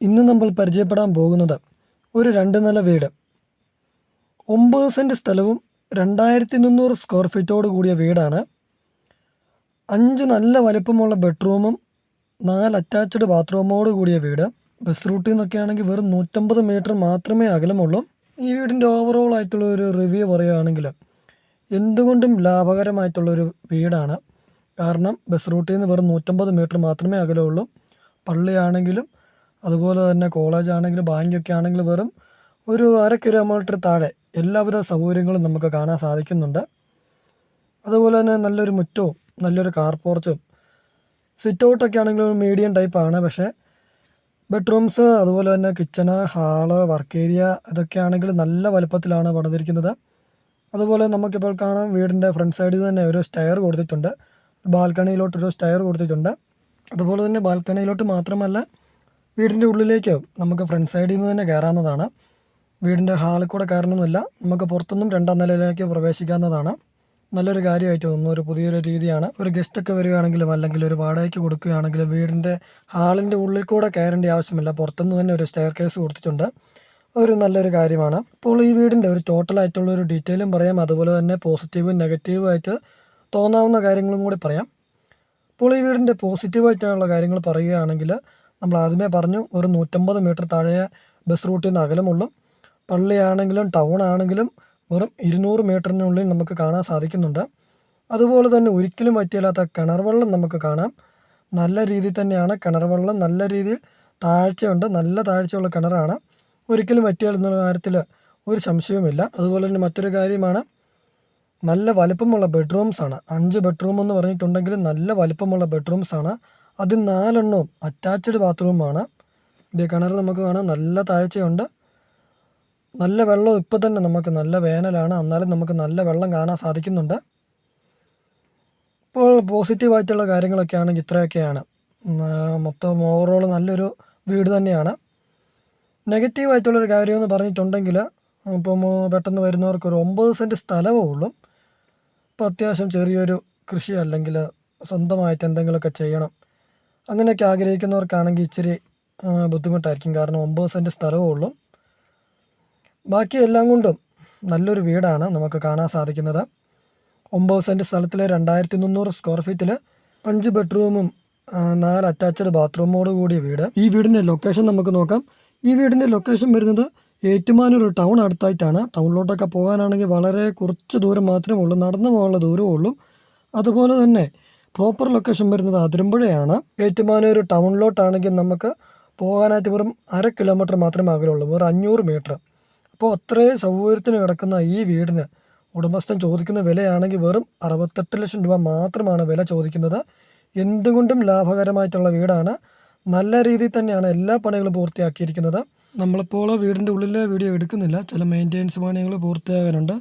ഇന്ന് നമ്മൾ പരിചയപ്പെടാൻ പോകുന്നത് ഒരു രണ്ട് നില വീട്. ഒമ്പത് സെന്റ് സ്ഥലവും രണ്ടായിരത്തി മുന്നൂറ് സ്ക്വയർ ഫീറ്റോട് കൂടിയ വീടാണ്. അഞ്ച് നല്ല വലിപ്പമുള്ള ബെഡ്റൂമും നാല് അറ്റാച്ച്ഡ് ബാത്റൂമോട് കൂടിയ വീട്. ബസ് റൂട്ടിൽ നിന്നൊക്കെ ആണെങ്കിൽ വെറും നൂറ്റമ്പത് മീറ്റർ മാത്രമേ അകലമുള്ളൂ. ഈ വീടിന്റെ ഓവറോൾ ആയിട്ടുള്ള ഒരു റിവ്യൂ പറയുകയാണെങ്കിൽ എന്തുകൊണ്ടും ലാഭകരമായിട്ടുള്ളൊരു വീടാണ്. കാരണം ബസ് റൂട്ടിൽ നിന്ന് വെറും നൂറ്റമ്പത് മീറ്റർ മാത്രമേ അകലമുള്ളൂ. പള്ളിയാണെങ്കിലും അതുപോലെ തന്നെ കോളേജ് ആണെങ്കിലും ബാങ്കൊക്കെ ആണെങ്കിലും വെറും ഒരു അര കിലോമീറ്റർ താഴെ എല്ലാവിധ സൗകര്യങ്ങളും നമുക്ക് കാണാൻ സാധിക്കുന്നുണ്ട്. അതുപോലെ തന്നെ നല്ലൊരു മുറ്റവും നല്ലൊരു കാർ പോർച്ചും സിറ്റ് ഔട്ടൊക്കെ ആണെങ്കിലും മീഡിയം ടൈപ്പാണ് പക്ഷേ ബെഡ്റൂംസ് അതുപോലെ തന്നെ കിച്ചണ് ഹാൾ വർക്ക് ഏരിയ ഇതൊക്കെ ആണെങ്കിൽ നല്ല വലുപ്പത്തിലാണ് പണിതിരിക്കുന്നത്. അതുപോലെ നമുക്കിപ്പോൾ കാണാം വീടിന്റെ ഫ്രണ്ട് സൈഡിൽ തന്നെ ഒരു സ്റ്റയർ കൊടുത്തിട്ടുണ്ട്. ബാൽക്കണിയിലോട്ടൊരു സ്റ്റയർ കൊടുത്തിട്ടുണ്ട്. അതുപോലെ തന്നെ ബാൽക്കണിയിലോട്ട് മാത്രമല്ല വീടിന്റെ ഉള്ളിലേക്ക് നമുക്ക് ഫ്രണ്ട് സൈഡിൽ നിന്ന് തന്നെ കയറാവുന്നതാണ്. വീടിന്റെ ഹാളിൽ കൂടെ കയറണമെന്നില്ല നമുക്ക് പുറത്തുനിന്നും രണ്ടാം നിലയിലേക്ക് പ്രവേശിക്കാവുന്നതാണ്. നല്ലൊരു കാര്യമായിട്ട് തോന്നുന്നു ഒരു പുതിയൊരു രീതിയാണ്. ഒരു ഗസ്റ്റൊക്കെ വരികയാണെങ്കിലും അല്ലെങ്കിൽ ഒരു വാടകയ്ക്ക് കൊടുക്കുകയാണെങ്കിലും വീടിന്റെ ഹാളിന്റെ ഉള്ളിൽ കൂടെ കയറേണ്ട ആവശ്യമില്ല. പുറത്തുനിന്ന് തന്നെ ഒരു സ്റ്റെയർ കേസ് കൊടുത്തിട്ടുണ്ട്. ഒരു നല്ലൊരു കാര്യമാണ്. അപ്പോൾ ഈ വീടിന്റെ ഒരു ടോട്ടലായിട്ടുള്ള ഒരു ഡീറ്റെയിലും പറയാം. അതുപോലെ തന്നെ പോസിറ്റീവും നെഗറ്റീവുമായിട്ട് തോന്നാവുന്ന കാര്യങ്ങളും കൂടി പറയാം. അപ്പോൾ ഈ വീടിന്റെ പോസിറ്റീവായിട്ടുള്ള കാര്യങ്ങൾ പറയുകയാണെങ്കിൽ നമ്മൾ ആദ്യമേ പറഞ്ഞു ഒരു നൂറ്റമ്പത് മീറ്റർ താഴെ ബസ് റൂട്ടിൽ നിന്ന് അകലമുള്ളൂ പള്ളിയാണെങ്കിലും ടൗൺ ആണെങ്കിലും വെറും ഇരുന്നൂറ് മീറ്ററിനുള്ളിൽ നമുക്ക് കാണാൻ സാധിക്കുന്നുണ്ട്. അതുപോലെ തന്നെ ഒരിക്കലും പറ്റിയില്ലാത്ത കിണർ വെള്ളം നമുക്ക് കാണാം. നല്ല രീതിയിൽ തന്നെയാണ് കിണർ വെള്ളം നല്ല രീതിയിൽ താഴ്ചയുണ്ട് നല്ല താഴ്ചയുള്ള കിണറാണ്. ഒരിക്കലും പറ്റിയാൽ എന്നുള്ള കാര്യത്തിൽ ഒരു സംശയവുമില്ല. അതുപോലെ തന്നെ മറ്റൊരു കാര്യമാണ് നല്ല വലിപ്പമുള്ള ബെഡ്റൂംസ് ആണ് അഞ്ച് ബെഡ്റൂം എന്ന് പറഞ്ഞിട്ടുണ്ടെങ്കിൽ നല്ല വലിപ്പമുള്ള ബെഡ്റൂംസ് ആണ് അതിൽ നാലെണ്ണവും അറ്റാച്ച്ഡ് ബാത്റൂമാണ്. ഇത് കിണർ നമുക്ക് കാണാം നല്ല താഴ്ചയുണ്ട് നല്ല വെള്ളം ഇപ്പോൾ തന്നെ നമുക്ക് നല്ല വേനലാണ്. എന്നാലും നമുക്ക് നല്ല വെള്ളം കാണാൻ സാധിക്കുന്നുണ്ട്. ഇപ്പോൾ പോസിറ്റീവായിട്ടുള്ള കാര്യങ്ങളൊക്കെ ആണെങ്കിൽ ഇത്രയൊക്കെയാണ്. മൊത്തം ഓവറോൾ നല്ലൊരു വീട് തന്നെയാണ്. നെഗറ്റീവായിട്ടുള്ളൊരു കാര്യമെന്ന് പറഞ്ഞിട്ടുണ്ടെങ്കിൽ ഇപ്പം പെട്ടെന്ന് വരുന്നവർക്ക് ഒരു ഒമ്പത് സെന്റ് സ്ഥലമേ ഉള്ളൂ. അപ്പോൾ അത്യാവശ്യം ചെറിയൊരു കൃഷി അല്ലെങ്കിൽ സ്വന്തമായിട്ട് എന്തെങ്കിലുമൊക്കെ ചെയ്യണം. അങ്ങനെയൊക്കെ ആഗ്രഹിക്കുന്നവർക്കാണെങ്കിൽ ഇച്ചിരി ബുദ്ധിമുട്ടായിരിക്കും. കാരണം ഒമ്പത് സെന്റ് സ്ഥലമേ ഉള്ളൂ. ബാക്കി എല്ലാം കൊണ്ടും നല്ലൊരു വീടാണ് നമുക്ക് കാണാൻ സാധിക്കുന്നത്. ഒമ്പത് സെന്റ് സ്ഥലത്തിൽ രണ്ടായിരത്തി മുന്നൂറ് സ്ക്വയർ ഫീറ്റിൽ അഞ്ച് ബെഡ്റൂമും നാല് അറ്റാച്ച്ഡ് ബാത്റൂമോട് കൂടിയ വീട്. ഈ വീടിന്റെ ലൊക്കേഷൻ നമുക്ക് നോക്കാം. ഈ വീടിന്റെ ലൊക്കേഷൻ വരുന്നത് ഏറ്റുമാനൂർ ടൗൺ അടുത്തായിട്ടാണ്. ടൗണിലോട്ടൊക്കെ പോകാനാണെങ്കിൽ വളരെ കുറച്ച് ദൂരം മാത്രമേ ഉള്ളൂ. നടന്നു പോകാനുള്ള ദൂരമേ ഉള്ളൂ. അതുപോലെ തന്നെ പ്രോപ്പർ ലൊക്കേഷൻ വരുന്നത് അതിരമ്പുഴയാണ്. ഏറ്റുമാനൂർ ടൗണിലോട്ടാണെങ്കിൽ നമുക്ക് പോകാനായിട്ട് വെറും അര കിലോമീറ്റർ മാത്രമേ അകലുള്ളൂ വെറും അഞ്ഞൂറ് മീറ്റർ അപ്പോൾ അത്രയും സൗകര്യത്തിന് കിടക്കുന്ന ഈ വീടിന് ഉടമസ്ഥൻ ചോദിക്കുന്ന വിലയാണെങ്കിൽ വെറും അറുപത്തെട്ട് ലക്ഷം രൂപ മാത്രമാണ് വില ചോദിക്കുന്നത്. എന്തുകൊണ്ടും ലാഭകരമായിട്ടുള്ള വീടാണ്. നല്ല രീതിയിൽ തന്നെയാണ് എല്ലാ പണികളും പൂർത്തിയാക്കിയിരിക്കുന്നത്. നമ്മളിപ്പോൾ വീടിന്റെ ഉള്ളിലെ വീഡിയോ എടുക്കുന്നില്ല. ചില മെയിന്റെനൻസ് പണികൾ പൂർത്തിയാകാനുണ്ട്.